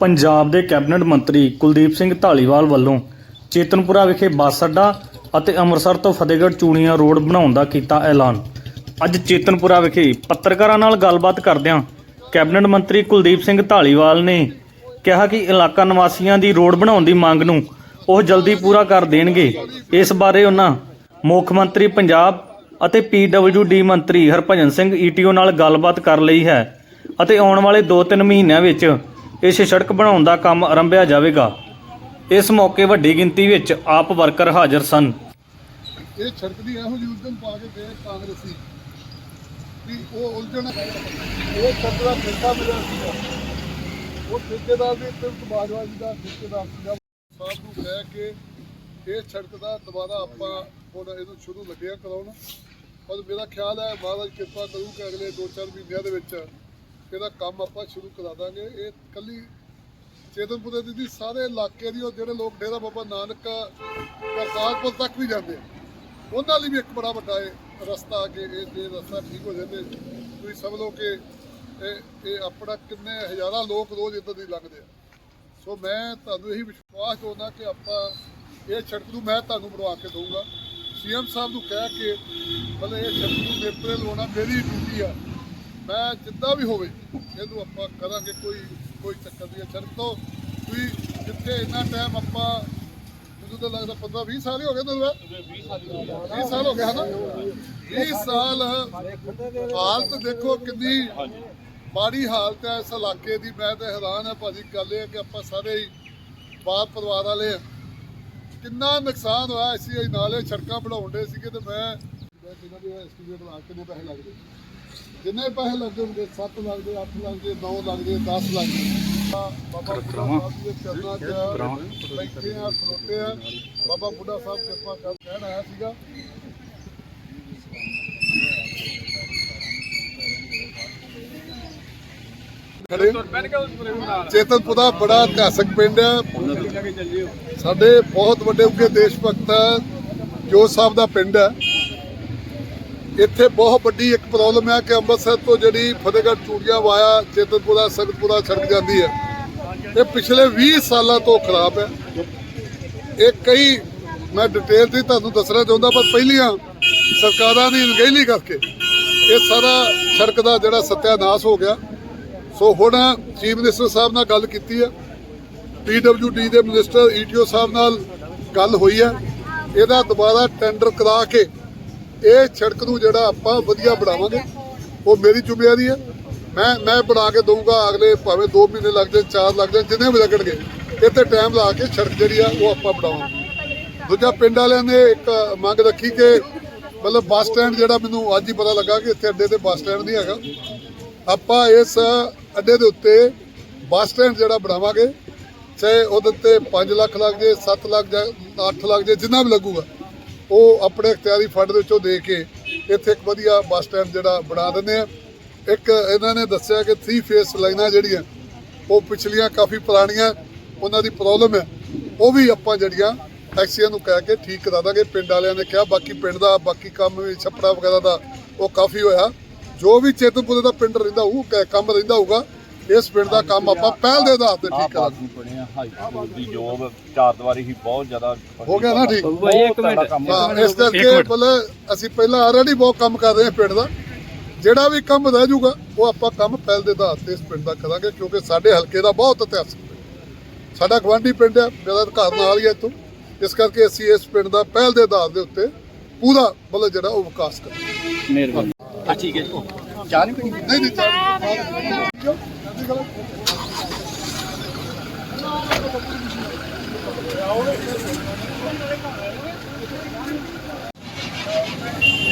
ਪੰਜਾਬ ਦੇ ਕੈਬਨਿਟ ਮੰਤਰੀ ਕੁਲਦੀਪ ਸਿੰਘ ਢਾਲੀਵਾਲ ਵੱਲੋਂ ਚੇਤਨਪੁਰਾ ਵਿਖੇ ਬੱਸ ਅੱਡਾ ਅਤੇ ਅੰਮ੍ਰਿਤਸਰ ਤੋਂ ਫਤਿਹਗੜ੍ਹ ਚੂੜੀਆਂ ਰੋਡ ਬਣਾਉਣ ਦਾ ਕੀਤਾ ਐਲਾਨ। ਅੱਜ ਚੇਤਨਪੁਰਾ ਵਿਖੇ ਪੱਤਰਕਾਰਾਂ ਨਾਲ ਗੱਲਬਾਤ ਕਰਦਿਆਂ ਕੈਬਨਿਟ ਮੰਤਰੀ ਕੁਲਦੀਪ ਸਿੰਘ ਢਾਲੀਵਾਲ ਨੇ ਕਿਹਾ ਕਿ ਇਲਾਕਾ ਨਿਵਾਸੀਆਂ ਦੀ ਰੋਡ ਬਣਾਉਣ ਦੀ ਮੰਗ ਨੂੰ ਉਹ ਜਲਦੀ ਪੂਰਾ ਕਰ ਦੇਣਗੇ। ਇਸ ਬਾਰੇ ਉਹਨਾਂ ਮੁੱਖ ਮੰਤਰੀ ਪੰਜਾਬ ਅਤੇ ਪੀਡਬਲਯੂਡੀ ਮੰਤਰੀ ਹਰਭਜਨ ਸਿੰਘ ਈਟੀਓ ਨਾਲ ਗੱਲਬਾਤ ਕਰ ਲਈ ਹੈ ਅਤੇ ਆਉਣ ਵਾਲੇ 2-3 ਮਹੀਨਿਆਂ ਵਿੱਚ ਇਸ ਸੜਕ ਬਣਾਉਣ ਦਾ ਕੰਮ ਆਰੰਭਿਆ ਜਾਵੇਗਾ। ਇਸ ਮੌਕੇ ਵੱਡੀ ਗਿਣਤੀ ਵਿੱਚ ਆਪ ਵਰਕਰ ਹਾਜ਼ਰ ਸਨ। ਇਹ ਸੜਕ ਦੀ ਇਹੋ ਜਿਹੀ ਉਲਝਣ ਪਾ ਕੇ ਗਏ ਕਾਂਗਰਸੀ। ਵੀ ਉਹ ਉਲਝਣ ਇਹ ਸੜਕ ਦਾ ਠੇਕਾ ਮਿਲਿਆ ਸੀਗਾ। ਉਹ ਠੇਕੇਦਾਰ ਵੀ ਤੇ ਸਮਾਜਵਾਦੀ ਦਾ, ਠੇਕੇਦਾਰ ਸੀਗਾ ਸਾਹਿਬ ਨੂੰ ਕਹਿ ਕੇ ਇਹ ਸੜਕ ਦਾ ਦੁਬਾਰਾ ਆਪਾਂ ਹੁਣ ਇਹਨੂੰ ਸ਼ੁਰੂ ਲੱਗਿਆ ਕਰਾਉਣ। ਪਰ ਮੇਰਾ ਖਿਆਲ ਹੈ ਮਹਾਰਾਜ ਕਿਰਪਾ ਕਰੂ ਕਿ ਅਗਲੇ 2-4 ਮਹੀਨਿਆਂ ਦੇ ਵਿੱਚ ਇਹਦਾ ਕੰਮ ਆਪਾਂ ਸ਼ੁਰੂ ਕਰਾ ਦਾਂਗੇ। ਇਹ ਕੱਲੀ ਚੇਤਨਪੁਰੇ ਦੀ ਸਾਰੇ ਇਲਾਕੇ ਦੀ ਉਹ ਜਿਹੜੇ ਲੋਕ ਡੇਰਾ ਬਾਬਾ ਨਾਨਕ, ਕਰਤਾਰਪੁਰ ਤੱਕ ਵੀ ਜਾਂਦੇ ਉਹਨਾਂ ਲਈ ਵੀ ਇੱਕ ਬੜਾ ਵੱਡਾ ਇਹ ਰਸਤਾ ਆ ਕੇ ਇਹ ਜੇ ਰਸਤਾ ਠੀਕ ਹੋ ਜਾਵੇ ਤੁਸੀਂ ਸਮਝ ਲਓ ਕਿ ਇਹ ਇਹ ਆਪਣਾ ਕਿੰਨੇ ਹਜ਼ਾਰਾਂ ਲੋਕ ਰੋਜ਼ ਇੱਧਰ ਦੀ ਲੰਘਦੇ ਆ। ਸੋ ਮੈਂ ਤੁਹਾਨੂੰ ਇਹੀ ਵਿਸ਼ਵਾਸ ਦਿੰਦਾ ਕਿ ਆਪਾਂ ਇਹ ਸੜਕ ਨੂੰ ਮੈਂ ਤੁਹਾਨੂੰ ਬਣਵਾ ਕੇ ਦਊਂਗਾ। ਸੀਐਮ ਸਾਹਿਬ ਨੂੰ ਕਹਿ ਕੇ ਮਤਲਬ ਇਹ ਸੜਕ ਨੂੰ ਮੇਰੇ ਲਾਉਣਾ ਮੇਰੀ ਡਿਊਟੀ ਆ। ਮੈਂ ਜਿੱਦਾਂ ਵੀ ਹੋਵੇ, ਇਹਨੂੰ ਆਪਾਂ ਕਰਾਂਗੇ ਕੋਈ ਕੋਈ ਚੱਕਰ ਨਹੀਂ ਹੈ। ਤੋਂ ਤੁਸੀਂ ਜਿੱਥੇ ਇੰਨਾ ਟਾਈਮ ਆਪਾਂ, ਮੈਨੂੰ ਤਾਂ ਲੱਗਦਾ 15 20 ਸਾਲ ਹੀ ਹੋ ਗਏ ਤੁਹਾਨੂੰ 20 ਸਾਲ ਹੋ ਗਏ ਹਨਾ? 20 ਸਾਲ ਹਾਲਤ ਦੇਖੋ ਕਿੰਨੀ ਮਾੜੀ ਹਾਲਤ ਹੈ ਇਸ ਇਲਾਕੇ ਦੀ। ਮੈਂ ਤਾਂ ਹੈਰਾਨ ਹਾਂ ਭਾਜੀ, ਗੱਲ ਇਹ ਕਿ ਆਪਾਂ ਸਾਰੇ ਹੀ ਬਾਪ ਪਰਿਵਾਰ ਵਾਲੇ ਆ ਕਿੰਨਾ ਨੁਕਸਾਨ ਹੋਇਆ, ਅਸੀਂ ਨਾਲੇ ਸੜਕਾਂ ਬਣਾਉਣ ਦੇ ਸੀਗੇ ਤੇ ਮੈਂ ਕਿੰਨਾ ਦੀ ਐਸਟੀਮੇਟ ਲਾ ਕੇ ਕਿੰਨੇ ਪੈਸੇ ਲੱਗਦੇ ਜਿੰਨੇ ਪੈਸੇ ਲੱਗਦੇ ਹੁੰਦੇ 7 ਲੱਗਦੇ 8 ਲੱਗਦੇ 9 ਲੱਗਦੇ 10 ਲੱਗਦੇ। ਬਾਬਾ ਬੁੱਢਾ ਸਾਹਿਬ ਦੇ ਚਰਨਾਂ 'ਚ ਬੈਠੇ ਆ ਖਲੋਤੇ ਆ। ਬਾਬਾ ਬੁੱਢਾ ਸਾਹਿਬ ਕਿਰਪਾ ਕਰ ਕਹਿਣ ਆਇਆ ਸੀਗਾ। ਖੜੇ। ਚੇਤਨਪੁਰਾ ਬੜਾ ਇਤਿਹਾਸਕ ਪਿੰਡ ਹੈ ਸਾਡੇ ਬਹੁਤ ਵੱਡੇ ਉੱਗੇ ਦੇਸ਼ ਭਗਤ ਹੈ ਜੋ ਸਾਹਿਬ ਦਾ ਪਿੰਡ ਹੈ ਇੱਥੇ ਬਹੁਤ ਵੱਡੀ ਇੱਕ ਪ੍ਰੋਬਲਮ ਹੈ ਕਿ ਅੰਮ੍ਰਿਤਸਰ ਤੋਂ ਜਿਹੜੀ ਫਤਿਹਗੜ੍ਹ ਚੂੜੀਆਂ ਵਾਇਆ ਚੇਤਨਪੁਰਾ, ਸੰਗਤਪੁਰਾ ਸੜਕ ਜਾਂਦੀ ਹੈ। ਇਹ ਪਿਛਲੇ 20 ਸਾਲਾਂ ਤੋਂ ਖਰਾਬ ਹੈ। ਇਹ ਕਈ, ਮੈਂ ਡਿਟੇਲ ਤੇ ਤੁਹਾਨੂੰ ਦੱਸਣਾ ਚਾਹੁੰਦਾ, ਪਰ ਪਹਿਲੀਆਂ ਸਰਕਾਰਾਂ ਦੀ ਅਣਗਹਿਲੀ ਕਰਕੇ ਇਹ ਸਾਰਾ ਸੜਕ ਦਾ ਜਿਹੜਾ ਸਤਿਆਨਾਸ਼ ਹੋ ਗਿਆ। ਸੋ ਹੁਣ ਚੀਫ ਮਿਨਿਸਟਰ ਸਾਹਿਬ ਨਾਲ ਗੱਲ ਕੀਤੀ ਹੈ। ਪੀਡਬਲਯੂਡੀ ਦੇ ਮਿਨਿਸਟਰ ਈਟੀਓ ਸਾਹਿਬ ਨਾਲ ਗੱਲ ਹੋਈ ਹੈ। ਇਹਦਾ ਦੁਬਾਰਾ ਟੈਂਡਰ ਕਰਾ ਕੇ ਇਹ ਸੜਕ ਨੂੰ ਜਿਹੜਾ ਆਪਾਂ ਵਧੀਆ ਬਣਾਵਾਂਗੇ, ਉਹ ਮੇਰੀ ਜ਼ਿੰਮੇਵਾਰੀ ਹੈ। ਮੈਂ ਮੈਂ ਬਣਾ ਕੇ ਦਊਂਗਾ ਅਗਲੇ ਭਾਵੇਂ 2 ਮਹੀਨੇ ਲੱਗ ਜਾਣ 4 ਲੱਗ ਜਾਣ, ਜਿੰਨੇ ਵੀ ਲੱਗਣਗੇ। ਇੱਥੇ ਟਾਈਮ ਲਾ ਕੇ ਸੜਕ ਜਿਹੜੀ ਆ, ਉਹ ਆਪਾਂ ਬਣਾਵਾਂਗੇ। ਦੂਜਾ ਪਿੰਡ ਵਾਲਿਆਂ ਨੇ ਇੱਕ ਮੰਗ ਰੱਖੀ ਕਿ ਮਤਲਬ ਬੱਸ ਸਟੈਂਡ ਜਿਹੜਾ ਮੈਨੂੰ ਅੱਜ ਹੀ ਪਤਾ ਲੱਗਾ ਕਿ ਇੱਥੇ ਅੱਡੇ ਤੇ ਬੱਸ ਸਟੈਂਡ ਨਹੀਂ ਹੈਗਾ। ਆਪਾਂ ਇਸ ਅੱਡੇ ਦੇ ਉੱਤੇ ਬੱਸ ਸਟੈਂਡ ਜਿਹੜਾ ਬਣਾਵਾਂਗੇ, ਚਾਹੇ ਉਹਦੇ ਤੇ 5 ਲੱਖ ਲੱਗ ਜੇ 7 ਲੱਖ ਜਾਂ 8 ਲੱਖ ਜੇ ਜਿੰਨਾ ਵੀ ਲੱਗੂਗਾ। ਉਹ ਆਪਣੇ ਇਖਤਿਆਰੀ ਫੰਡ ਦੇ ਵਿੱਚੋਂ ਦੇ ਕੇ ਇੱਥੇ ਇੱਕ ਵਧੀਆ ਬੱਸ ਸਟੈਂਡ ਜਿਹੜਾ ਬਣਾ ਦਿੰਦੇ ਆ। ਇੱਕ ਇਹਨਾਂ ਨੇ ਦੱਸਿਆ ਕਿ 3 ਫੇਸ ਲਾਈਨਾਂ ਜਿਹੜੀਆਂ, ਉਹ ਪਿਛਲੀਆਂ ਕਾਫੀ ਪੁਰਾਣੀਆਂ, ਉਹਨਾਂ ਦੀ ਪ੍ਰੋਬਲਮ ਹੈ ਉਹ ਵੀ ਆਪਾਂ ਜਿਹੜੀਆਂ ਟੈਕਸੀਆਂ ਨੂੰ ਕਹਿ ਕੇ ਠੀਕ ਕਰਾ ਦਾਂਗੇ। ਪਿੰਡ ਵਾਲਿਆਂ ਨੇ ਕਿਹਾ, ਬਾਕੀ ਪਿੰਡ ਦਾ, ਬਾਕੀ ਕੰਮ ਵੀ ਛੱਪੜਾ ਵਗੈਰਾ ਦਾ ਉਹ ਕਾਫੀ ਹੋਇਆ। ਜੋ ਵੀ ਚੇਤਨਪੁਰੇ ਦਾ ਪਿੰਡ ਰਹਿੰਦਾ ਉਹ ਕ- ਕੰਮ ਰਹਿੰਦਾ ਹੋਊਗਾ ਇਸ ਪਿੰਡ ਦਾ ਕੰਮ ਆਪਾਂ ਪਹਿਲ ਦੇ ਆਧਾਰ ਤੇ ਠੀਕ ਕਰਾਂਗੇ। ਬਣੇ ਆ ਹਾਈ ਸਕੂਲ ਦੀ ਜੋਬ ਚਾਰ ਦੀਵਾਰੀ ਹੀ ਬਹੁਤ ਜ਼ਿਆਦਾ ਹੋ ਗਿਆ ਨਾ ਠੀਕ? ਭਾਈ ਇੱਕ ਮਿੰਟ। ਹਾਂ ਇਸ ਕਰਕੇ ਮਤਲਬ ਅਸੀਂ ਪਹਿਲਾਂ ਆਲਰੇਡੀ ਬਹੁਤ ਕੰਮ ਕਰ ਰਹੇ ਹਾਂ ਪਿੰਡ ਦਾ। ਜਿਹੜਾ ਵੀ ਕੰਮ ਰਹਿ ਜਾਊਗਾ ਉਹ ਆਪਾਂ ਕੰਮ ਪਹਿਲ ਦੇ ਆਧਾਰ ਤੇ ਇਸ ਪਿੰਡ ਦਾ ਕਰਾਂਗੇ ਕਿਉਂਕਿ ਸਾਡੇ ਹਲਕੇ ਦਾ ਬਹੁਤ ਇਤਿਹਾਸ ਹੈ। ਸਾਡਾ ਗਵਾਂਢੀ ਪਿੰਡ ਹੈ ਮੇਰਾ ਘਰ ਨਾਲ ਹੀ ਹੈ ਇੱਥੋਂ। ਇਸ ਕਰਕੇ ਅਸੀਂ ਇਸ ਪਿੰਡ ਦਾ ਪਹਿਲ ਦੇ ਆਧਾਰ ਦੇ ਉੱਤੇ ਪੂਰਾ ਮਤਲਬ ਜਿਹੜਾ ਉਹ ਵਿਕਾਸ ਕਰਾਂਗੇ। ਮਿਹਰਬਾਨੀ। ਆ ਠੀਕ ਹੈ ਜੀ। ਚਾਹ ਨਹੀਂ ਪੀਣੀ? ਨਹੀਂ ਨਹੀਂ। Thank you.